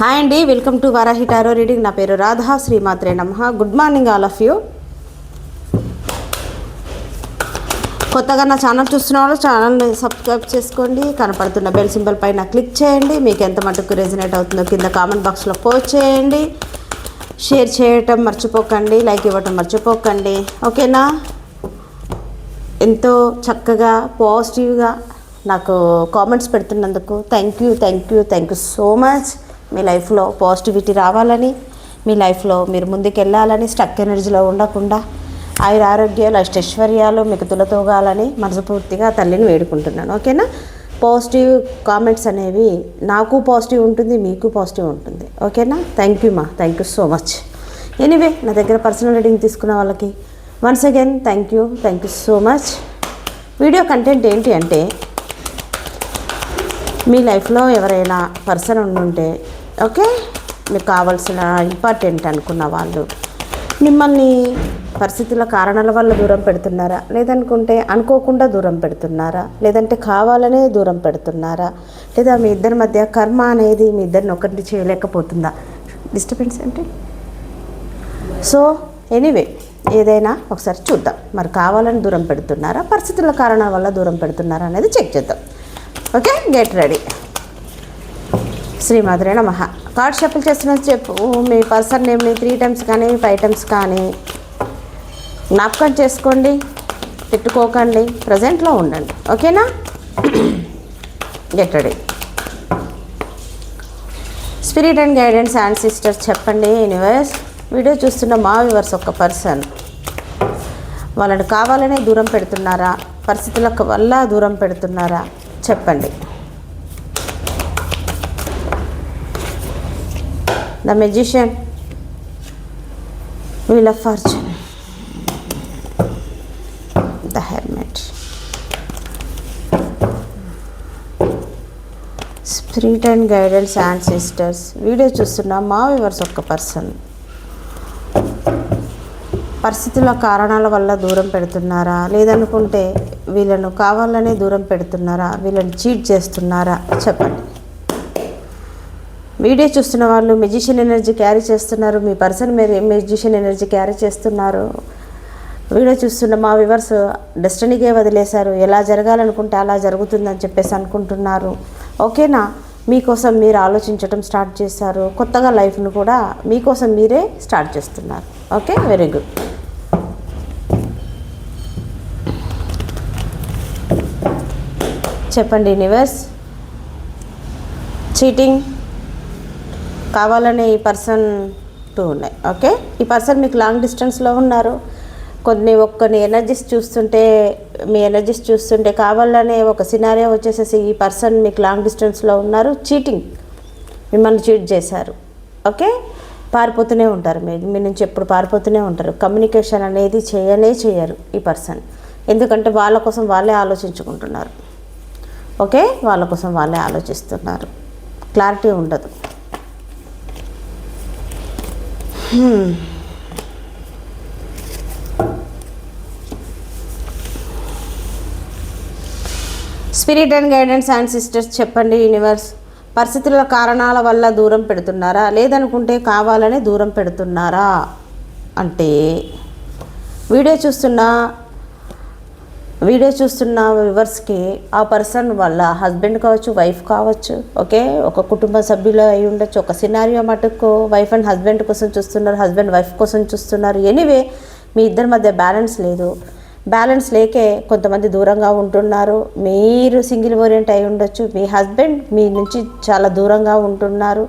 Hi అండి welcome to Varahi tarot reading. నా పేరు రాధా శ్రీమాత్రే నమ. Good morning all of you. కొత్తగా నా ఛానల్ చూస్తున్న వాళ్ళు ఛానల్ని సబ్స్క్రైబ్ చేసుకోండి. కనపడుతున్న బెల్ సింబల్ పైన క్లిక్ చేయండి. మీకు ఎంత మటుకు రెజినేట్ అవుతుందో కింద కామెంట్ బాక్స్లో పోస్ట్ చేయండి. షేర్ చేయటం మర్చిపోకండి లైక్ ఇవ్వటం మర్చిపోకండి. ఓకేనా? ఎంతో చక్కగా పాజిటివ్గా నాకు comments పెడుతున్నందుకు thank you thank you thank you so much మీ లైఫ్లో పాజిటివిటీ రావాలని మీ లైఫ్లో మీరు ముందుకెళ్ళాలని స్టక్ ఎనర్జీలో ఉండకుండా ఆయుర ఆరోగ్యాలు అష్టైశ్వర్యాలు మీకు తులతోగాలని మనస్ఫూర్తిగా తల్లిని వేడుకుంటున్నాను. ఓకేనా? పాజిటివ్ కామెంట్స్ అనేవి నాకు పాజిటివ్ ఉంటుంది మీకు పాజిటివ్ ఉంటుంది. ఓకేనా? థ్యాంక్ యూ మా thank you so much anyway నా దగ్గర పర్సనల్ రీడింగ్ తీసుకున్న వాళ్ళకి once again thank you thank you so much video content ఏంటి అంటే మీ లైఫ్లో ఎవరైనా పర్సన్ ఉండుంటే ఓకే? మీకు కావాల్సిన ఇంపార్టెంట్ అనుకున్న వాళ్ళు. మిమ్మల్ని పరిస్థితుల కారణాల వల్ల దూరం పెడుతున్నారా? లేదనుకుంటే అనుకోకుండా దూరం పెడుతున్నారా? లేదంటే కావాలనే దూరం పెడుతున్నారా? లేదా మీ ఇద్దరి మధ్య కర్మ అనేది మీ ఇద్దరిని ఒకటి చేయలేకపోతుందా? డిస్టర్బెన్స్ ఏంటి సో ఎనీవే ఏదైనా ఒకసారి చూద్దాం. మరి కావాలని దూరం పెడుతున్నారా? పరిస్థితుల కారణాల వల్ల దూరం పెడుతున్నారా అనేది చెక్ చేద్దాం. ఓకే? Get ready. శ్రీమాధురే నమ. కార్డ్ షఫుల్ చేస్తున్న చెప్పు మీ పర్సన్ నేమ్ని త్రీ టైమ్స్ కానీ ఫైవ్ టైమ్స్ కానీ. జ్ఞాపకం చేసుకోండి తిట్టుకోకండి ప్రజెంట్లో ఉండండి. ఓకేనా? Get ready spirit and guidance and sisters చెప్పండి యూనివర్స్ వీడియో చూస్తున్న మా వివర్స్ ఒక పర్సన్ వాళ్ళని కావాలనే దూరం పెడుతున్నారా? పరిస్థితుల వల్ల దూరం పెడుతున్నారా? చెప్పండి. The magician wheel of fortune the hermit spirit and guidance and sisters video చూస్తున్న మా వివర్స్ ఒక్క పర్సన్ పరిస్థితుల కారణాల వల్ల దూరం పెడుతున్నారా? లేదనుకుంటే వీళ్ళను కావాలనే దూరం పెడుతున్నారా? వీళ్ళని చీట్ చేస్తున్నారా? చెప్పండి. వీడియో చూస్తున్న వాళ్ళు మెజిషియన్ ఎనర్జీ క్యారీ చేస్తున్నారు. మీ పర్సన్ మీరు మెజిషియన్ ఎనర్జీ క్యారీ చేస్తున్నారు. వీడియో చూస్తున్న మా వివర్స్ డెస్టనీకే వదిలేశారు. ఎలా జరగాలనుకుంటే అలా జరుగుతుందని చెప్పేసి అనుకుంటున్నారు. ఓకేనా మీకోసం మీరు ఆలోచించడం స్టార్ట్ చేశారు. కొత్తగా లైఫ్ను కూడా మీకోసం మీరే స్టార్ట్ చేస్తున్నారు. ఓకే వెరీ గుడ్ చెప్పండి యూనివర్స్ చీటింగ్ కావాలనే ఈ పర్సన్ టూ ఉన్నాయి. ఓకే? ఈ పర్సన్ మీకు లాంగ్ డిస్టెన్స్లో ఉన్నారు. కొన్ని కొన్ని ఎనర్జీస్ చూస్తుంటే మీ ఎనర్జీస్ చూస్తుంటే కావాలనే ఒక సినారియో వచ్చేసేసి ఈ పర్సన్ మీకు లాంగ్ డిస్టెన్స్లో ఉన్నారు. చీటింగ్. మిమ్మల్ని చీట్ చేశారు. ఓకే? పారిపోతూనే ఉంటారు. మీరు మీ నుంచి ఎప్పుడు పారిపోతూనే ఉంటారు. కమ్యూనికేషన్ అనేది చేయనే చేయరు ఈ పర్సన్. ఎందుకంటే వాళ్ళ కోసం వాళ్ళే ఆలోచించుకుంటున్నారు. ఓకే? వాళ్ళ కోసం వాళ్ళే ఆలోచిస్తున్నారు. క్లారిటీ ఉండదు. Spirit and guidance and sisters చెప్పండి యూనివర్స్. పరిస్థితుల కారణాల వల్ల దూరం పెడుతున్నారా? లేదనుకుంటే కావాలనే దూరం పెడుతున్నారా? అంటే వీడియో చూస్తున్న వీడియో చూస్తున్న వ్యూవర్స్కి ఆ పర్సన్ వాళ్ళ హస్బెండ్ కావచ్చు వైఫ్ కావచ్చు ఓకే? ఒక కుటుంబ సభ్యులు అయి ఉండొచ్చు. ఒక సినారియో మటుకు వైఫ్ అండ్ హస్బెండ్ కోసం చూస్తున్నారు హస్బెండ్ వైఫ్ కోసం చూస్తున్నారు. ఎనీవే మీ ఇద్దరి మధ్య బ్యాలెన్స్ లేదు. బ్యాలెన్స్ లేకే కొంతమంది దూరంగా ఉంటున్నారు. మీరు సింగిల్ ఓరియంట్ అయి ఉండొచ్చు. మీ హస్బెండ్ మీ నుంచి చాలా దూరంగా ఉంటున్నారు.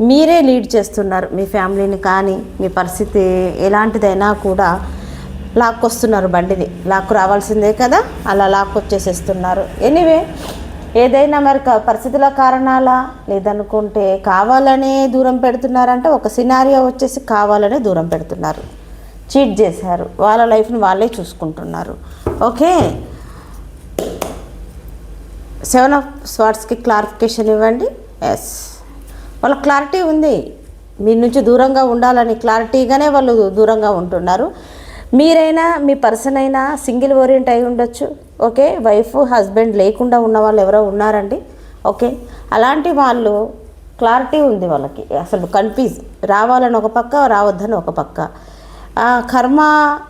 మీరే లీడ్ చేస్తున్నారు మీ ఫ్యామిలీని కానీ మీ పరిస్థితి ఎలాంటిదైనా కూడా లాక్కొస్తున్నారు బండిని. లాక్కు రావాల్సిందే కదా? అలా లాక్కొచ్చేసేస్తున్నారు. ఎనీవే ఏదైనా మరి పరిస్థితుల కారణాల? లేదనుకుంటే కావాలనే దూరం పెడుతున్నారంటే ఒక సినారియో వచ్చేసి కావాలనే దూరం పెడుతున్నారు. చీట్ చేశారు. వాళ్ళ లైఫ్ని వాళ్ళే చూసుకుంటున్నారు. ఓకే? సెవెన్ ఆఫ్ స్వార్ట్స్కి క్లారిఫికేషన్ ఇవ్వండి. ఎస్. వాళ్ళ క్లారిటీ ఉంది. మీ నుంచి దూరంగా ఉండాలని క్లారిటీగానే వాళ్ళు దూరంగా ఉంటున్నారు. మీరైనా మీ పర్సన్ అయినా సింగిల్ ఓరియంట్ అయి ఉండొచ్చు ఓకే? వైఫ్ హస్బెండ్ లేకుండా ఉన్న వాళ్ళు ఎవరో ఉన్నారండి ఓకే? అలాంటి వాళ్ళు క్లారిటీ ఉంది వాళ్ళకి అసలు కన్ఫ్యూజ్. రావాలని ఒక పక్క రావద్దని ఒక పక్క. కర్మ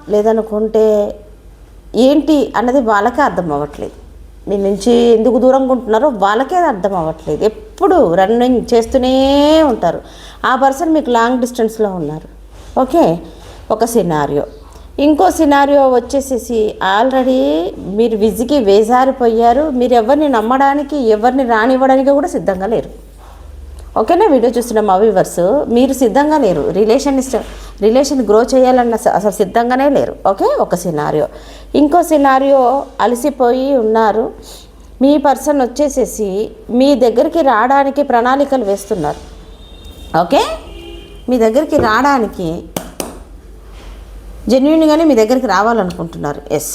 లేదనుకుంటే ఏంటి అన్నది వాళ్ళకే అర్థం అవ్వట్లేదు. మీ నుంచి ఎందుకు దూరంగా ఉంటున్నారో వాళ్ళకే అర్థం అవ్వట్లేదు. ఎప్పుడు రన్నింగ్ చేస్తూనే ఉంటారు. ఆ పర్సన్ మీకు లాంగ్ డిస్టెన్స్లో ఉన్నారు ఓకే? ఒక సినారియో. ఇంకో సినారియో వచ్చేసేసి ఆల్రెడీ మీరు విజికి వేజారిపోయారు మీరు ఎవరిని నమ్మడానికి ఎవరిని రానివ్వడానికి కూడా సిద్ధంగా లేరు. ఓకేనా వీడియో చూస్తున్న మా వ్యూవర్స్? మీరు సిద్ధంగా లేరు. రిలేషన్ రిలేషన్ గ్రో చేయాలన్న స- అసలు సిద్ధంగానే లేరు. ఓకే? ఒక సినారియో. ఇంకో సినారియో అలసిపోయి ఉన్నారు. మీ పర్సన్ వచ్చేసేసి మీ దగ్గరికి రావడానికి ప్రణాళికలు వేస్తున్నారు. ఓకే? మీ దగ్గరికి రావడానికి జెన్యున్గానే మీ దగ్గరికి రావాలనుకుంటున్నారు. ఎస్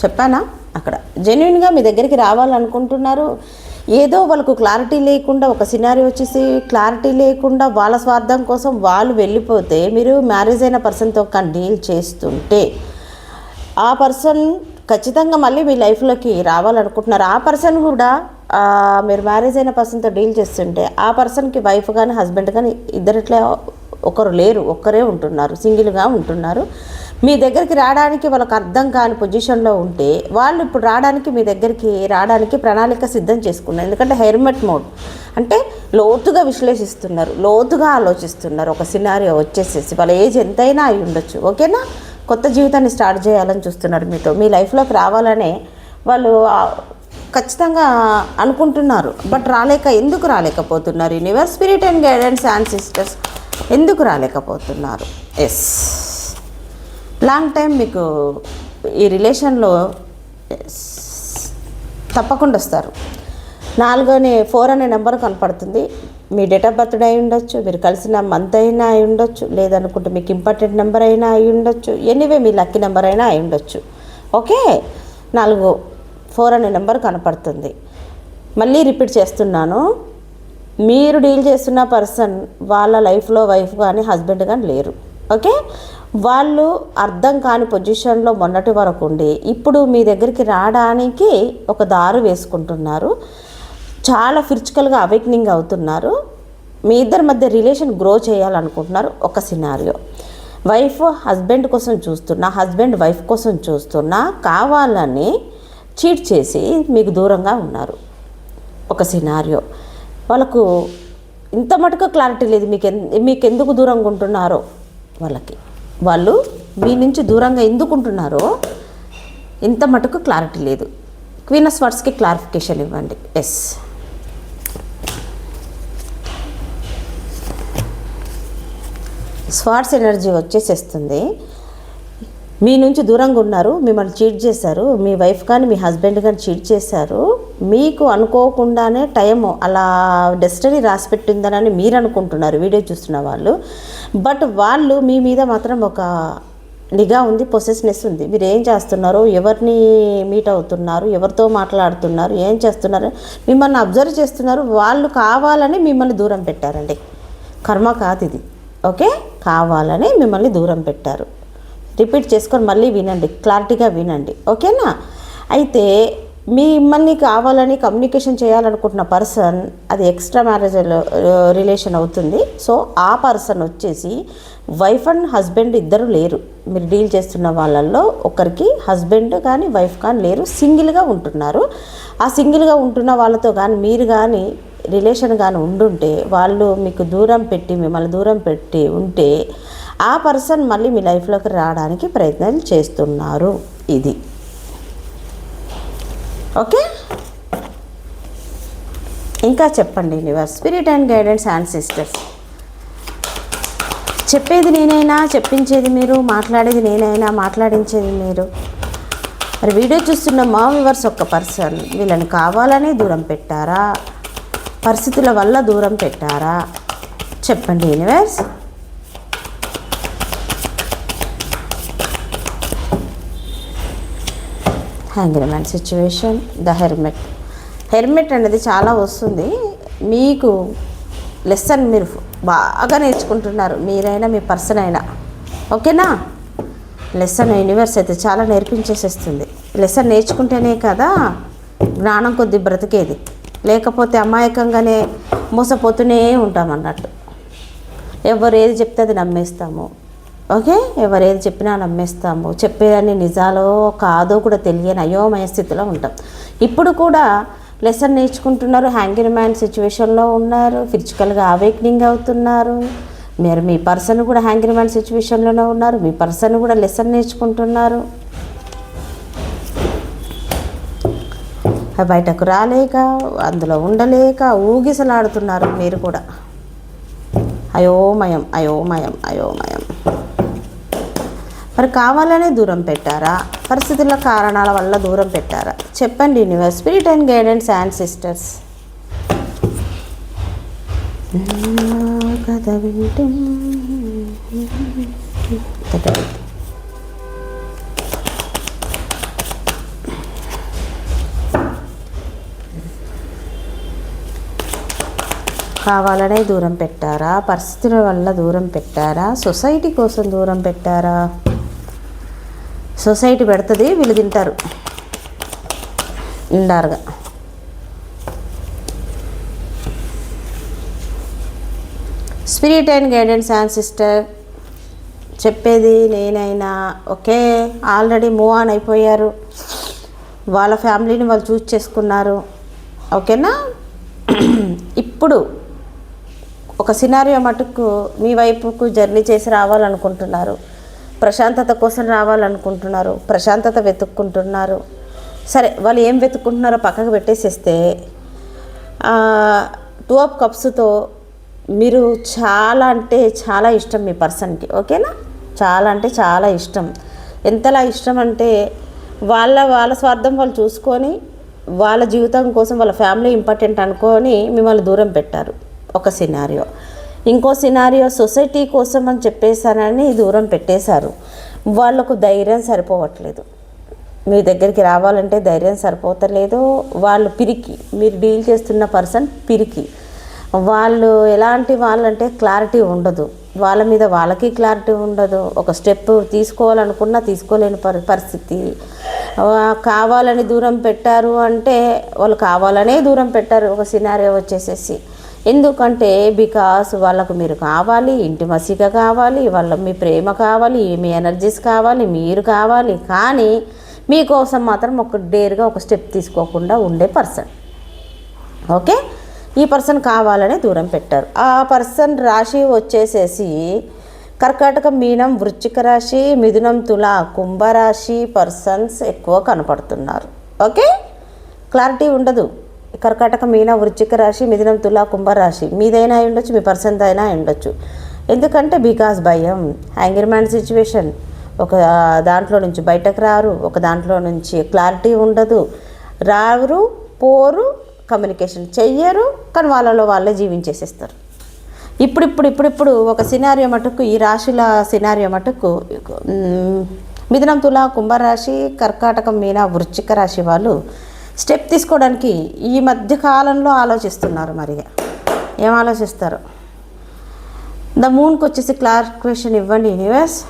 చెప్పానా? అక్కడ. జెన్యున్గా మీ దగ్గరికి రావాలనుకుంటున్నారు. ఏదో వాళ్ళకు క్లారిటీ లేకుండా ఒక సినారీ వచ్చేసి క్లారిటీ లేకుండా వాళ్ళ స్వార్థం కోసం వాళ్ళు వెళ్ళిపోతే మీరు మ్యారేజ్ అయిన పర్సన్తో డీల్ చేస్తుంటే ఆ పర్సన్ ఖచ్చితంగా మళ్ళీ మీ లైఫ్లోకి రావాలనుకుంటున్నారు. ఆ పర్సన్ కూడా మీరు మ్యారేజ్ అయిన పర్సన్తో డీల్ చేస్తుంటే ఆ పర్సన్కి వైఫ్ కానీ హస్బెండ్ కానీ ఇద్దరిట్లా ఒకరు లేరు ఒక్కరే ఉంటున్నారు సింగిల్గా ఉంటున్నారు. మీ దగ్గరికి రావడానికి వాళ్ళకి అర్థం కాని పొజిషన్లో ఉంటే వాళ్ళు ఇప్పుడు రావడానికి మీ దగ్గరికి రావడానికి ప్రణాళిక సిద్ధం చేసుకున్నారు. ఎందుకంటే హెర్మెట్ మోడ్ అంటే లోతుగా విశ్లేషిస్తున్నారు లోతుగా ఆలోచిస్తున్నారు. ఒక సినారియో వచ్చేసేసి వాళ్ళ ఏజ్ ఎంతైనా అయి ఉండొచ్చు. ఓకేనా? కొత్త జీవితాన్ని స్టార్ట్ చేయాలని చూస్తున్నారు మీతో. మీ లైఫ్లోకి రావాలనే వాళ్ళు ఖచ్చితంగా అనుకుంటున్నారు. బట్ రాలేక ఎందుకు రాలేకపోతున్నారు? Universe spirit and guidance and sisters ఎందుకు రాలేకపోతున్నారు? ఎస్ లాంగ్ టైం మీకు ఈ రిలేషన్లో తప్పకుండా వస్తారు. నాలుగోని ఫోర్ అనే నెంబర్ కనపడుతుంది. మీ డేట్ ఆఫ్ బర్త్డే అయి ఉండొచ్చు మీరు కలిసిన మంత్ అయినా అయి ఉండొచ్చు లేదనుకుంటే మీకు ఇంపార్టెంట్ నెంబర్ అయినా అయి ఉండొచ్చు ఎనీవే మీ లక్కీ నెంబర్ అయినా అయి ఉండొచ్చు. ఓకే? నాలుగు ఫోర్ అనే నెంబర్ కనపడుతుంది. మళ్ళీ రిపీట్ చేస్తున్నాను. మీరు డీల్ చేస్తున్న పర్సన్ వాళ్ళ లైఫ్లో వైఫ్ కానీ హస్బెండ్ కానీ లేరు. ఓకే? వాళ్ళు అర్థం కాని పొజిషన్లో మొన్నటి వరకు ఉండి ఇప్పుడు మీ దగ్గరికి రావడానికి ఒక దారు వేసుకుంటున్నారు. చాలా ఫిజికల్గా అవేక్నింగ్ అవుతున్నారు. మీ ఇద్దరి మధ్య రిలేషన్ గ్రో చేయాలనుకుంటున్నారు ఒక సినారియో. వైఫ్ హస్బెండ్ కోసం చూస్తున్నా హస్బెండ్ వైఫ్ కోసం చూస్తున్నా కావాలని చీట్ చేసి మీకు దూరంగా ఉన్నారు. ఒక సినారియో. వాళ్ళకు ఇంత మటుకు క్లారిటీ లేదు. మీకు మీకు ఎందుకు దూరంగా ఉంటున్నారో వాళ్ళకి. వాళ్ళు మీ నుంచి దూరంగా ఎందుకు ఉంటున్నారో ఇంత మటుకు క్లారిటీ లేదు. క్వీన్ ఆఫ్ స్వర్డ్స్కి క్లారిఫికేషన్ ఇవ్వండి. ఎస్ స్వార్ట్స్ ఎనర్జీ వచ్చేసేస్తుంది. మీ నుంచి దూరంగా ఉన్నారు మిమ్మల్ని చీట్ చేశారు మీ వైఫ్ కానీ మీ హస్బెండ్ కానీ చీట్ చేశారు మీకు అనుకోకుండానే టైం అలా డెస్టినీ రాసి పెట్టిందనని మీరు అనుకుంటున్నారు వీడియో చూస్తున్న వాళ్ళు. బట్ వాళ్ళు మీ మీద మాత్రం ఒక నిఘా ఉంది పొసెస్నెస్ ఉంది. మీరు ఏం చేస్తున్నారు ఎవరిని మీట్ అవుతున్నారు ఎవరితో మాట్లాడుతున్నారు ఏం చేస్తున్నారు మిమ్మల్ని అబ్జర్వ్ చేస్తున్నారు వాళ్ళు కావాలని మిమ్మల్ని దూరం పెట్టారండి. కర్మ కాదు ఇది ఓకే? కావాలని మిమ్మల్ని దూరం పెట్టారు. రిపీట్ చేసుకొని మళ్ళీ వినండి క్లారిటీగా వినండి. ఓకేనా? అయితే మిమ్మల్ని కావాలని కమ్యూనికేషన్ చేయాలనుకుంటున్న పర్సన్ అది ఎక్స్ట్రా మ్యారేజ్ రిలేషన్ అవుతుంది. సో ఆ పర్సన్ వచ్చేసి వైఫ్ అండ్ హస్బెండ్ ఇద్దరు లేరు. మీరు డీల్ చేస్తున్న వాళ్ళల్లో ఒకరికి హస్బెండ్ కానీ వైఫ్ కానీ లేరు. సింగిల్గా ఉంటున్నారు. ఆ సింగిల్గా ఉంటున్న వాళ్ళతో కానీ మీరు కానీ రిలేషన్ కానీ ఉండుంటే వాళ్ళు మీకు దూరం పెట్టి మిమ్మల్ని దూరం పెట్టి ఉంటే ఆ పర్సన్ మళ్ళీ మీ లైఫ్లోకి రావడానికి ప్రయత్నాలు చేస్తున్నారు. ఇది. ఓకే? ఇంకా చెప్పండి your spirit and guidance and sisters. చెప్పేది నేనైనా చెప్పించేది మీరు మాట్లాడేది నేనైనా మాట్లాడించేది మీరు. మరి వీడియో చూస్తున్న మా వివర్స్ ఒక్క పర్సన్ వీళ్ళని కావాలని దూరం పెట్టారా? పరిస్థితుల వల్ల దూరం పెట్టారా? చెప్పండి universe. Hanged man situation the hermit. Hermit అనేది చాలా వస్తుంది. మీకు లెసన్ మీరు బాగా నేర్చుకుంటున్నారు. మీరైనా మీ పర్సన్ అయినా. ఓకేనా? లెసన్ యూనివర్స్ అయితే చాలా నేర్పించేసేస్తుంది. లెసన్ నేర్చుకుంటేనే కదా జ్ఞానం కొద్ది బ్రతికేది. లేకపోతే అమాయకంగానే మోసపోతూనే ఉంటాం అన్నట్టు ఎవరు ఏది చెప్తే అది నమ్మేస్తాము. ఓకే? ఎవరేది చెప్పినా నమ్మేస్తాము. చెప్పేదాన్ని నిజాలో కాదో కూడా తెలియని అయోమయ స్థితిలో ఉంటాం. ఇప్పుడు కూడా లెసన్ నేర్చుకుంటున్నారు హ్యాంగిర్ మ్యాన్ సిచ్యువేషన్లో ఉన్నారు ఫిజికల్గా అవేక్నింగ్ అవుతున్నారు. మీరు మీ పర్సన్ కూడా హ్యాంగిర్ మ్యాన్ సిచ్యువేషన్లోనే ఉన్నారు మీ పర్సన్ కూడా లెసన్ నేర్చుకుంటున్నారు. బయటకు రాలేక అందులో ఉండలేక ఊగిసలాడుతున్నారు మీరు కూడా. అయోమయం అయోమయం అయోమయం. మరి కావాలనే దూరం పెట్టారా? పరిస్థితుల కారణాల వల్ల దూరం పెట్టారా? చెప్పండి universe. Spirit and guidance and sisters. కథ వింటే కావాలనే దూరం పెట్టారా? పరిస్థితుల వల్ల దూరం పెట్టారా? సొసైటీ కోసం దూరం పెట్టారా? సొసైటీ పెడుతుంది వీళ్ళు తింటారు. ఇండారుగా spirit and guidance and sister చెప్పేది నేనైనా. ఓకే ఆల్రెడీ మూవ్ ఆన్ అయిపోయారు. వాళ్ళ ఫ్యామిలీని వాళ్ళు చూస్ చేసుకున్నారు. ఓకేనా? ఇప్పుడు ఒక సినారియో మటుకు మీ వైపుకు జర్నీ చేసి రావాలనుకుంటున్నారు. ప్రశాంతత కోసం రావాలనుకుంటున్నారు ప్రశాంతత వెతుక్కుంటున్నారు. సరే వాళ్ళు ఏం వెతుక్కుంటున్నారో పక్కకు పెట్టేసేస్తే టూ ఆఫ్ కప్స్తో మీరు చాలా అంటే చాలా ఇష్టం మీ పర్సన్కి ఓకేనా? చాలా అంటే చాలా ఇష్టం. ఎంతలా ఇష్టం అంటే వాళ్ళ వాళ్ళ స్వార్థం వాళ్ళు చూసుకొని వాళ్ళ జీవితం కోసం వాళ్ళ ఫ్యామిలీ ఇంపార్టెంట్ అనుకొని మిమ్మల్ని దూరం పెట్టారు. ఒక సినారియో. ఇంకో సినారియో సొసైటీ కోసం అని చెప్పేసానని దూరం పెట్టేశారు. వాళ్ళకు ధైర్యం సరిపోవట్లేదు. మీ దగ్గరికి రావాలంటే ధైర్యం సరిపోతలేదు. వాళ్ళు పిరికి మీరు డీల్ చేస్తున్న పర్సన్ పిరికి. వాళ్ళు ఎలాంటి వాళ్ళంటే క్లారిటీ ఉండదు. వాళ్ళ మీద వాళ్ళకి క్లారిటీ ఉండదు. ఒక స్టెప్ తీసుకోవాలనుకున్నా తీసుకోలేని పరి పరిస్థితి. కావాలని దూరం పెట్టారు అంటే వాళ్ళు కావాలనే దూరం పెట్టారు. ఒక సినారియో వచ్చేసేసి. ఎందుకంటే బికాస్ వాళ్ళకు మీరు కావాలి ఇంటిమసిగా కావాలి వాళ్ళ మీ ప్రేమ కావాలి మీ ఎనర్జీస్ కావాలి మీరు కావాలి కానీ మీకోసం మాత్రం ఒక డేర్గా ఒక స్టెప్ తీసుకోకుండా ఉండే పర్సన్. ఓకే? ఈ పర్సన్ కావాలని దూరం పెట్టారు. ఆ పర్సన్ రాశి వచ్చేసేసి కర్కాటక మీనం వృశ్చిక రాశి మిథునం తుల కుంభరాశి పర్సన్స్ ఎక్కువ కనపడుతున్నారు. ఓకే? క్లారిటీ ఉండదు. కర్కాటక మీన వృశ్చిక రాశి మిథునం తులా కుంభరాశి. మీదైనా ఉండొచ్చు మీ పర్సన్ అయినా ఉండొచ్చు. ఎందుకంటే బికాస్ భయం యాంగిర్ మ్యాన్ సిచ్యువేషన్. ఒక దాంట్లో నుంచి బయటకు రారు ఒక దాంట్లో నుంచి క్లారిటీ ఉండదు. రారు పోరు కమ్యూనికేషన్ చెయ్యరు కానీ వాళ్ళలో వాళ్ళే జీవించేసేస్తారు. ఇప్పుడు ఇప్పుడు ఇప్పుడు ఇప్పుడు ఒక సినారియో మటుకు ఈ రాశుల సినారియో మటుకు మిథునం తులా కుంభరాశి కర్కాటకం మీన వృశ్చిక రాశి వాళ్ళు స్టెప్ తీసుకోవడానికి ఈ మధ్య కాలంలో ఆలోచిస్తున్నారు మరి. ఏం ఆలోచిస్తారు? ద మూన్కి వచ్చేసి క్లారిఫికేషన్ ఇవ్వండి యూనివర్స్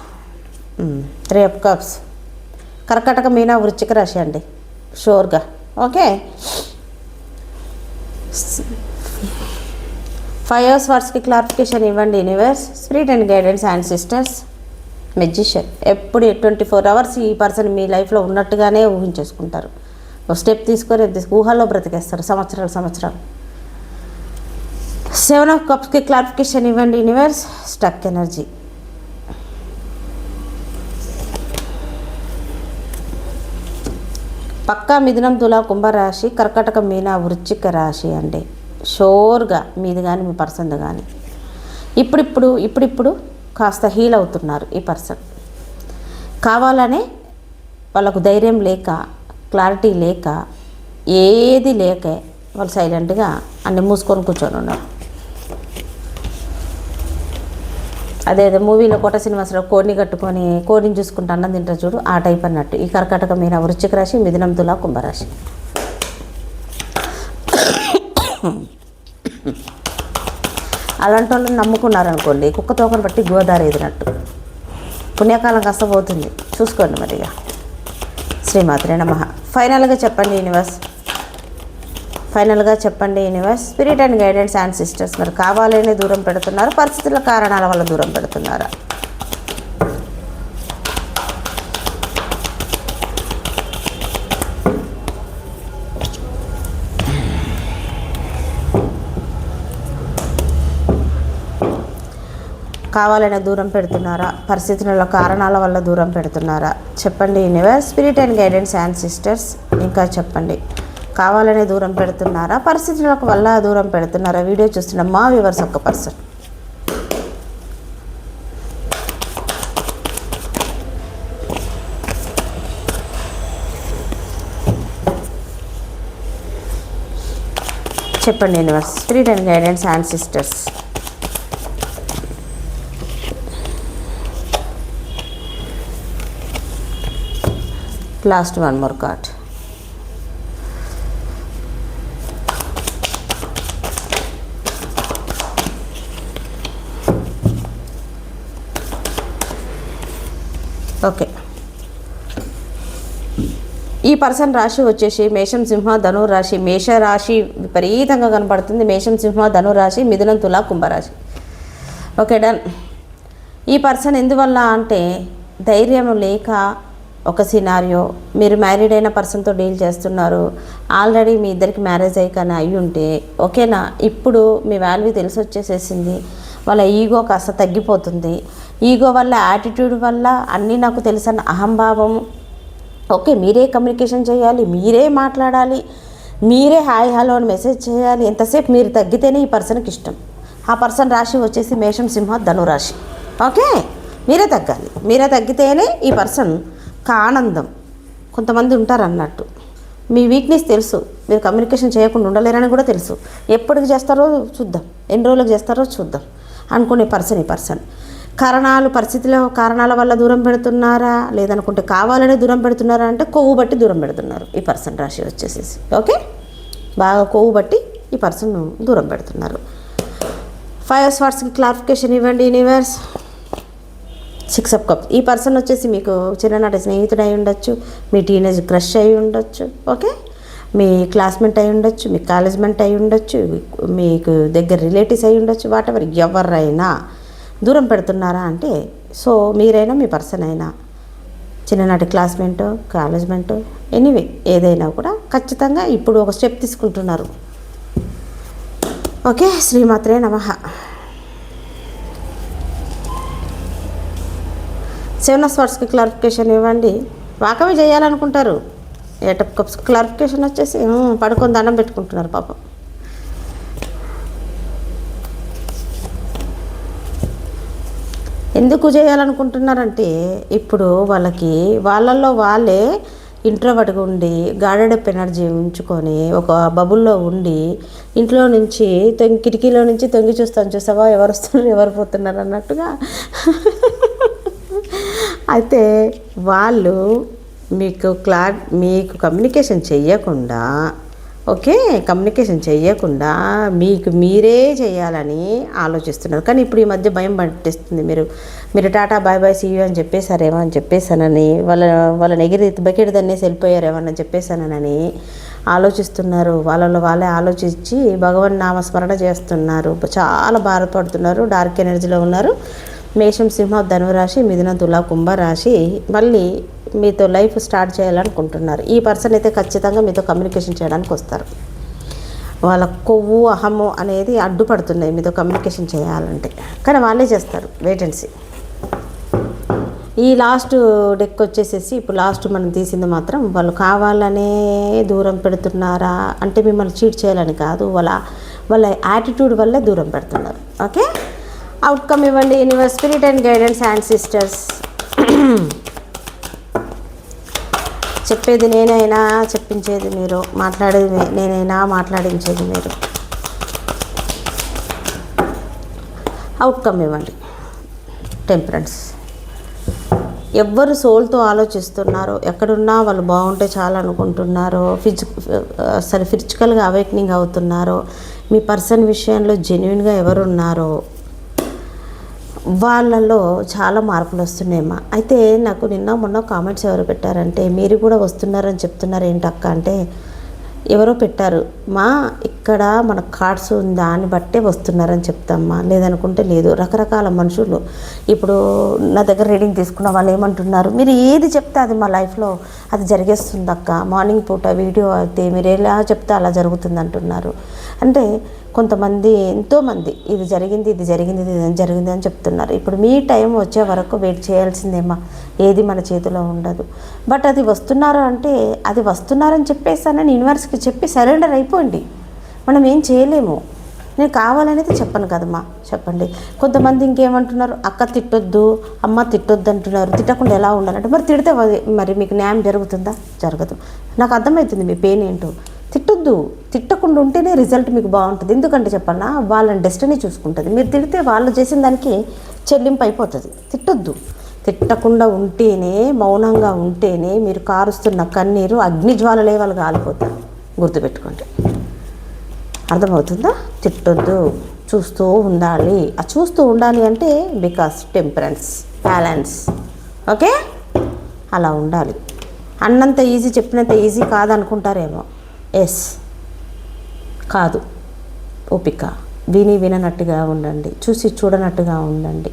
త్రీ అప్ కప్స్. కర్కటక మీనా వృచ్చిక రాశి అండి. షూర్గా. ఓకే. ఫైవ్ అవర్స్ వర్డ్స్కి క్లారిఫికేషన్ ఇవ్వండి universe. Spirit and guidance and sisters. Magician. ఎప్పుడు ట్వంటీ ఫోర్ అవర్స్ ఈ పర్సన్ మీ లైఫ్లో ఉన్నట్టుగానే ఊహించేసుకుంటారు. ఒక స్టెప్ తీసుకొని ఊహల్లో బ్రతికేస్తారు సంవత్సరాలు సంవత్సరాలు. సెవెన్ ఆఫ్ కప్స్కి క్లారిఫికేషన్ ఇవ్వండి యూనివర్స్ స్టక్ ఎనర్జీ పక్కా మిథునం తులా కుంభరాశి కర్కటక మీన వృచ్చిక రాశి అండి. షోర్గా మీది కానీ మీ పర్సన్ కానీ ఇప్పుడిప్పుడు ఇప్పుడిప్పుడు కాస్త హీల్ అవుతున్నారు ఈ పర్సన్ కావాలనే వాళ్ళకు ధైర్యం లేక క్లారిటీ లేక ఏది లేక వాళ్ళు సైలెంట్గా అన్ని మూసుకొని కూర్చొని ఉన్నారు. అదే అదే మూవీలో కోట శ్రీనివాసరావు కోడిని కట్టుకొని కోడిని చూసుకుంటూ అన్నం తింటారు చూడు ఆ టైప్ అన్నట్టు. ఈ కర్కాటక మీన వృశ్చిక రాశి మిథునం తులా కుంభరాశి. అలాంటి వాళ్ళని నమ్ముకున్నారనుకోండి కుక్క తోకను బట్టి గోదావరి ఎదినట్టు పుణ్యకాలం కష్టపోతుంది చూసుకోండి మరిగా. శ్రీమాత్రే నమ. ఫైనల్గా చెప్పండి యూనివర్స్ ఫైనల్గా చెప్పండి universe spirit and guidance and sisters మరి కావాలనే దూరం పెడుతున్నారు పరిస్థితుల కారణాల వల్ల దూరం పెడుతున్నారా. కావాలనే దూరం పెడుతున్నారా? పరిస్థితుల కారణాల వల్ల దూరం పెడుతున్నారా? చెప్పండి universe spirit and guidance and sisters ఇంకా చెప్పండి. కావాలనే దూరం పెడుతున్నారా? పరిస్థితులకు వల్ల దూరం పెడుతున్నారా? వీడియో చూస్తున్న మా వ్యూవర్స్ ఒక్క పర్సన్ చెప్పండి universe spirit and guidance and sisters last one more card. Okay. ఈ పర్సన్ రాశి వచ్చేసి మేషం సింహ ధనురాశి మేష రాశి విపరీతంగా కనపడుతుంది. మేషం సింహ ధనురాశి మిథునం తుల కుంభరాశి. Okay done. ఈ పర్సన్ ఎందువల్ల అంటే ధైర్యం లేక ఒక సినారియో మీరు మ్యారీడ్ అయిన పర్సన్తో డీల్ చేస్తున్నారు. ఆల్రెడీ మీ ఇద్దరికి మ్యారేజ్ అయ్యి కానీ అయి ఉంటే ఓకేనా? ఇప్పుడు మీ వాల్యూ తెలిసి వచ్చేసేసింది. వాళ్ళ ఈగో కాస్త తగ్గిపోతుంది. ఈగో వల్ల యాటిట్యూడ్ వల్ల అన్నీ నాకు తెలుసన్న అహంభావం. ఓకే మీరే కమ్యూనికేషన్ చేయాలి మీరే మాట్లాడాలి మీరే హాయ్ హలో అని మెసేజ్ చేయాలి. ఎంతసేపు మీరు తగ్గితేనే ఈ పర్సన్కి ఇష్టం. ఆ పర్సన్ రాశి వచ్చేసి మేషం సింహ ధనురాశి. ఓకే? మీరే తగ్గాలి. మీరే తగ్గితేనే ఈ పర్సన్ ఆనందం కొంతమంది ఉంటారు అన్నట్టు మీ వీక్నెస్ తెలుసు. మీరు కమ్యూనికేషన్ చేయకుండా ఉండలేరని కూడా తెలుసు. ఎప్పటికి చేస్తారో చూద్దాం. ఎన్ని రోజులకు చేస్తారో చూద్దాం. అనుకునే పర్సన్ ఈ పర్సన్ కారణాలు పరిస్థితుల కారణాల వల్ల దూరం పెడుతున్నారా? లేదనుకుంటే కావాలనే దూరం పెడుతున్నారా అంటే కొవ్వు బట్టి దూరం పెడుతున్నారు ఈ పర్సన్ రాశి వచ్చేసేసి. ఓకే బాగా కొవ్వు బట్టి ఈ పర్సన్ దూరం పెడుతున్నారు. ఫైవ్ స్వాట్స్కి క్లారిఫికేషన్ ఇవ్వండి యూనివర్స్ సిక్స్ అప్ కప్. ఈ పర్సన్ వచ్చేసి మీకు చిన్ననాటి స్నేహితుడు అయి ఉండొచ్చు మీ టీనేజ్ క్రష్ అయి ఉండొచ్చు ఓకే? మీ క్లాస్మేట్ అయి ఉండొచ్చు మీ కాలేజ్మెంట్ అయి ఉండొచ్చు మీకు దగ్గర రిలేటివ్స్ అయి ఉండొచ్చు వాటెవర్ ఎవరైనా దూరం పెడుతున్నారా అంటే సో మీరైనా మీ పర్సన్ అయినా చిన్ననాటి క్లాస్మేట్ కాలేజ్మెంట్ ఎనీవే ఏదైనా కూడా ఖచ్చితంగా ఇప్పుడు ఒక స్టెప్ తీసుకుంటున్నారు. ఓకే? శ్రీమాత్రే నమః. సెవెన్ ఆఫ్ స్వాట్స్కి క్లారిఫికేషన్ ఇవ్వండి. వాకమే చేయాలనుకుంటారు. ఎయిట్ ఆఫ్ కప్స్ క్లారిఫికేషన్ వచ్చేసి పడుకొని దండం పెట్టుకుంటున్నారు పాపం. ఎందుకు చేయాలనుకుంటున్నారంటే ఇప్పుడు వాళ్ళకి వాళ్ళల్లో వాళ్ళే ఇంట్రోవర్ట్గా ఉండి గాడెడప్ ఎనర్జీ ఉంచుకొని ఒక బబుల్లో ఉండి ఇంట్లో నుంచి తొంగి కిటికీలో నుంచి తొంగి చూస్తాను చూసావా? ఎవరు వస్తున్నారు? ఎవరు పోతున్నారు? అన్నట్టుగా అయితే వాళ్ళు మీకు క్లా మీకు కమ్యూనికేషన్ చెయ్యకుండా ఓకే? కమ్యూనికేషన్ చెయ్యకుండా మీకు మీరే చేయాలని ఆలోచిస్తున్నారు. కానీ ఇప్పుడు ఈ మధ్య భయం పట్టిస్తుంది. మీరు మీరు టాటా బాయ్ బాయ్ సీయూ అని చెప్పేశారేమో అని చెప్పేశానని వాళ్ళ వాళ్ళ ఎగిరి బకెట్ దన్నేసి వెళ్ళిపోయారేమో అని చెప్పేశానని ఆలోచిస్తున్నారు. వాళ్ళలో వాళ్ళే ఆలోచించి భగవన్ నామస్మరణ చేస్తున్నారు. చాలా బాధపడుతున్నారు. డార్క్ ఎనర్జీలో ఉన్నారు. మేషం సింహ ధనురాశి మిథున తుల కుంభ రాశి మళ్ళీ మీతో లైఫ్ స్టార్ట్ చేయాలనుకుంటున్నారు. ఈ పర్సన్ అయితే ఖచ్చితంగా మీతో కమ్యూనికేషన్ చేయడానికి వస్తారు. వాళ్ళ కొవ్వు అహము అనేది అడ్డుపడుతున్నాయి మీతో కమ్యూనికేషన్ చేయాలంటే. కానీ వాళ్ళే చేస్తారు వేటెన్సీ. ఈ లాస్ట్ డెక్ వచ్చేసేసి ఇప్పుడు లాస్ట్ మనం తీసింది మాత్రం వాళ్ళు కావాలనే దూరం పెడుతున్నారా అంటే మిమ్మల్ని చీట్ చేయాలని కాదు వాళ్ళ వాళ్ళ యాటిట్యూడ్ వల్లే దూరం పెడుతున్నారు. ఓకే? అవుట్కమ్ ఇవ్వండి. Universe spirit and guidance and sisters చెప్పేది నేనైనా చెప్పించేది మీరు. మాట్లాడేది నేనైనా మాట్లాడించేది మీరు. అవుట్కమ్ ఇవ్వండి. టెంపరెన్స్ ఎవ్వరు సోల్తో ఆలోచిస్తున్నారో ఎక్కడున్నా వాళ్ళు బాగుంటే చాలా అనుకుంటున్నారో ఫిజి అసలు ఫిజికల్గా అవేక్నింగ్ అవుతున్నారో మీ పర్సన్ విషయంలో జెన్యున్గా ఎవరున్నారో వాళ్ళలో చాలా మార్పులు వస్తున్నాయమ్మా. అయితే నాకు నిన్న మొన్న కామెంట్స్ ఎవరు పెట్టారంటే మీరు కూడా వస్తున్నారని చెప్తున్నారు ఏంటక్క? అంటే ఎవరో పెట్టారు. మా ఇక్కడ మన కార్డ్స్ ఉందా? అని బట్టే వస్తున్నారని చెప్తామ్మా. లేదనుకుంటే లేదు. రకరకాల మనుషులు. ఇప్పుడు నా దగ్గర రీడింగ్ తీసుకున్న వాళ్ళు ఏమంటున్నారు? మీరు ఏది చెప్తే అది మా లైఫ్లో అది జరిగేస్తుంది అక్క మార్నింగ్ పూట వీడియో అయితే మీరు ఎలా చెప్తే అలా జరుగుతుంది అంటున్నారు అంటే కొంతమంది ఎంతోమంది ఇది జరిగింది ఇది జరిగింది ఇది జరిగింది అని చెప్తున్నారు. ఇప్పుడు మీ టైం వచ్చే వరకు వెయిట్ చేయాల్సిందేమా. ఏది మన చేతిలో ఉండదు. బట్ అది వస్తున్నారు అంటే అది వస్తున్నారని చెప్పేసానని యూనివర్స్కి చెప్పి సరెండర్ అయిపోండి. మనం ఏం చేయలేము. నేను కావాలనేది చెప్పను కదమ్మా చెప్పండి. కొంతమంది ఇంకేమంటున్నారు అక్క తిట్టొద్దు అమ్మ తిట్టొద్దు అంటున్నారు. తిట్టకుండా ఎలా ఉండాలంటే మరి తిడితే మరి మీకు న్యాయం జరుగుతుందా? జరగదు. నాకు అర్థమవుతుంది మీ పెయిన్ ఏంటో. తిట్టొద్దు. తిట్టకుండా ఉంటేనే రిజల్ట్ మీకు బాగుంటుంది. ఎందుకంటే చెప్పన్నా వాళ్ళని డెస్టినీ చూసుకుంటుంది. మీరు తిడితే వాళ్ళు చేసిన దానికి చెల్లింపు అయిపోతుంది తిట్టొద్దు. తిట్టకుండా ఉంటేనే మౌనంగా ఉంటేనే మీరు కారుస్తున్న కన్నీరు అగ్నిజ్వాలలే వాళ్ళు కాలిపోతారు గుర్తుపెట్టుకోండి. అర్థమవుతుందా? తిట్టొద్దు. చూస్తూ ఉండాలి. ఆ చూస్తూ ఉండాలి అంటే బికాస్ టెంపరెన్స్ బ్యాలెన్స్ ఓకే? అలా ఉండాలి. అన్నంత ఈజీ చెప్పినంత ఈజీ కాదనుకుంటారేమో. ఎస్. కాదు. ఓపిక. విని విననట్టుగా ఉండండి. చూసి చూడనట్టుగా ఉండండి.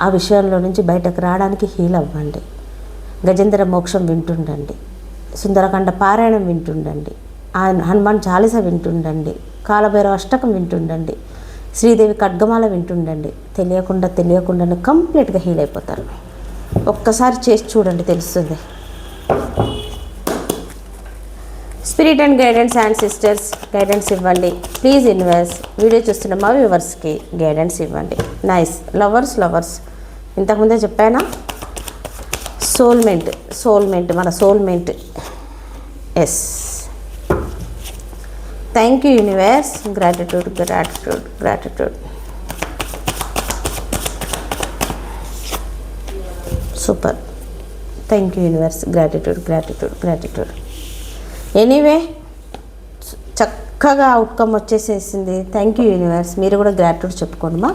ఆ విషయంలో నుంచి బయటకు రావడానికి హీల్ అవ్వండి. గజేంద్ర మోక్షం వింటుండండి. సుందరకాండ పారాయణం వింటుండండి. ఆ హనుమాన్ చాలీస వింటుండండి. కాలభైరవ అష్టకం వింటుండండి. శ్రీదేవి ఖడ్గమాల వింటుండండి. తెలియకుండా తెలియకుండానే కంప్లీట్గా హీల్ అయిపోతారు. ఒక్కసారి చేసి చూడండి తెలుస్తుంది. Spirit and guidance and sisters guidance ఇవ్వండి. ప్లీజ్ ఇన్వెస్ట్ వీడియో చూస్తున్న మా వ్యూవర్స్కి గైడెన్స్ ఇవ్వండి. నైస్ లవర్స్ లవర్స్ ఇంతకుముందే చెప్పానా? సోల్మెంట్ సోల్మెంట్ మన soulmate yes thank you universe gratitude gratitude gratitude super thank you universe gratitude gratitude gratitude anyway చక్కగా outcome వచ్చేసేసింది. థ్యాంక్ యూ యూనివర్స్ మీరు కూడా గ్రాట్యూడ్ చెప్పుకోండి మా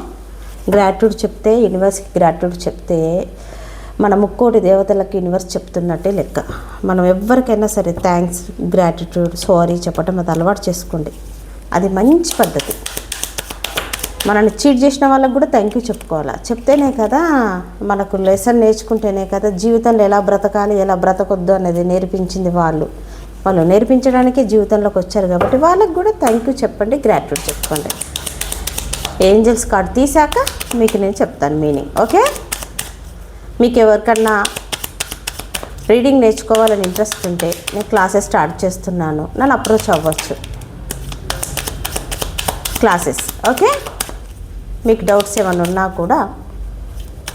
గ్రాట్యూడ్ చెప్తే యూనివర్స్కి గ్రాట్యూడ్ చెప్తే మన ముక్కోటి దేవతలకు యూనివర్స్ చెప్తున్నట్టే లెక్క. మనం ఎవరికైనా సరే థ్యాంక్స్ గ్రాటిట్యూడ్ సారీ చెప్పటం అది అలవాటు చేసుకోండి. అది మంచి పద్ధతి. మనల్ని చీట్ చేసిన వాళ్ళకి కూడా థ్యాంక్ యూ చెప్పుకోవాలి? చెప్తేనే కదా మనకు లెసన్ నేర్చుకుంటేనే కదా జీవితంలో ఎలా బ్రతకాలి ఎలా బ్రతకొద్దు అనేది నేర్పించింది వాళ్ళు. వాళ్ళు నేర్పించడానికి జీవితంలోకి వచ్చారు కాబట్టి వాళ్ళకి కూడా థ్యాంక్ యూ చెప్పండి గ్రాట్యూడ్ చెప్పుకోండి. ఏంజల్స్ కార్డ్ తీసాక మీకు నేను చెప్తాను మీనింగ్ ఓకే మీకు ఎవరికన్నా రీడింగ్ నేర్చుకోవాలని ఇంట్రెస్ట్ ఉంటే నేను క్లాసెస్ స్టార్ట్ చేస్తున్నాను నన్ను అప్రోచ్ అవ్వచ్చు. క్లాసెస్ ఓకే మీకు డౌట్స్ ఏమైనా ఉన్నా కూడా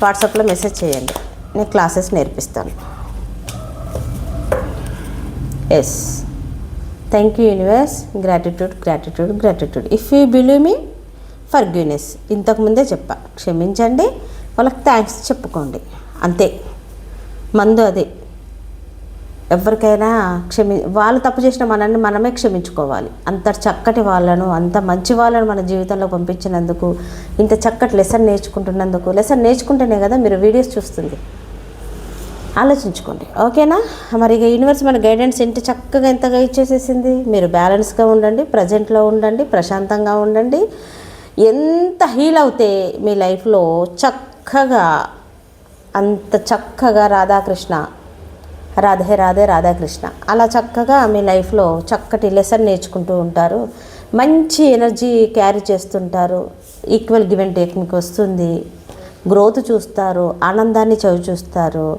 వాట్సాప్లో మెసేజ్ చేయండి నేను క్లాసెస్ నేర్పిస్తాను. Yes thank you universe gratitude gratitude gratitude if you believe me for గ్యూనెస్ ఇంతకుముందే చెప్పా. క్షమించండి. వాళ్ళకి థ్యాంక్స్ చెప్పుకోండి. అంతే. మందు అదే. ఎవరికైనా క్షమి వాళ్ళు తప్పు చేసిన మనల్ని మనమే క్షమించుకోవాలి. అంత చక్కటి వాళ్ళను అంత మంచి వాళ్ళను మన జీవితంలో పంపించినందుకు ఇంత చక్కటి లెసన్ నేర్చుకుంటున్నందుకు లెసన్ నేర్చుకుంటేనే కదా మీరు వీడియోస్ చూస్తుంది. ఆలోచించుకోండి. ఓకేనా? మరి ఇక యూనివర్స్ మన గైడెన్స్ ఇంటి చక్కగా ఎంతగా ఇచ్చేసేసింది? మీరు బ్యాలెన్స్గా ఉండండి ప్రజెంట్లో ఉండండి ప్రశాంతంగా ఉండండి. ఎంత హీల్ అవుతే మీ లైఫ్లో చక్కగా అంత చక్కగా రాధాకృష్ణ రాధే రాధే రాధాకృష్ణ అలా చక్కగా మీ లైఫ్లో చక్కటి లెసన్ నేర్చుకుంటూ ఉంటారు. మంచి ఎనర్జీ క్యారీ చేస్తుంటారు. ఈక్వల్ గివెన్ టెక్నిక్ టేక్ మీకు వస్తుంది. గ్రోత్ చూస్తారు. ఆనందాన్ని చవి చూస్తారు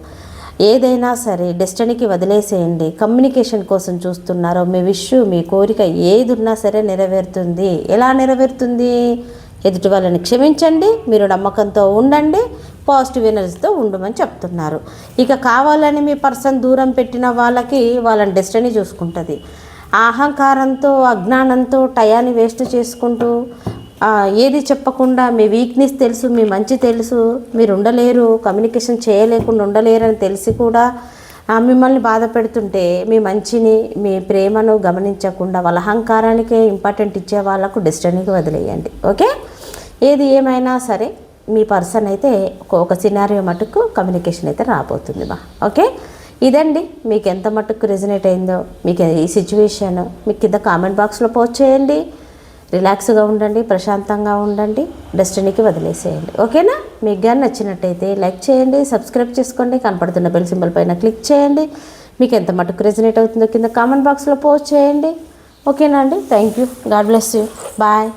ఏదైనా సరే డెస్టినీకి వదిలేసేయండి. కమ్యూనికేషన్ కోసం చూస్తున్నారో మీ విష్ మీ కోరిక ఏది ఉన్నా సరే నెరవేరుతుంది. ఎలా నెరవేరుతుంది? ఎదుటి వాళ్ళని క్షమించండి మీరు నమ్మకంతో ఉండండి పాజిటివ్ ఎనర్జీతో ఉండమని చెప్తున్నారు. ఇక కావాలని మీ పర్సన్ దూరం పెట్టిన వాళ్ళకి వాళ్ళని డెస్టినీ చూసుకుంటుంది. ఆ అహంకారంతో అజ్ఞానంతో టయాన్ని వేస్ట్ చేసుకుంటూ ఏది చెప్పకుండా మీ వీక్నెస్ తెలుసు మీ మంచి తెలుసు మీరు ఉండలేరు కమ్యూనికేషన్ చేయలేకుండా ఉండలేరు అని తెలిసి కూడా మిమ్మల్ని బాధ పెడుతుంటే మీ మంచిని మీ ప్రేమను గమనించకుండా వాళ్ళ అహంకారానికే ఇంపార్టెంట్ ఇచ్చే వాళ్ళకు డెస్టినీకి వదిలేయండి. ఓకే ఏది ఏమైనా సరే మీ పర్సన్ అయితే ఒక- సినారియో మటుకు కమ్యూనికేషన్ అయితే రాబోతుంది బా ఓకే ఇదండి. మీకు ఎంత మటుకు రెజినేట్ అయిందో మీకు ఈ సిచ్యువేషన్ మీకు కింద కామెంట్ బాక్స్లో పోస్ట్ చేయండి. రిలాక్స్గా ఉండండి ప్రశాంతంగా ఉండండి డెస్టినీకి వదిలేసేయండి. ఓకేనా? మీకు కానీ నచ్చినట్టయితే లైక్ చేయండి సబ్స్క్రైబ్ చేసుకోండి కనపడుతున్న బెల్ సింబల్ పైన క్లిక్ చేయండి. మీకు ఎంత మటుకు రెజినేట్ అవుతుందో కింద కామెంట్ బాక్స్లో పోస్ట్ చేయండి. ఓకేనా అండి? Thank you God bless you. Bye.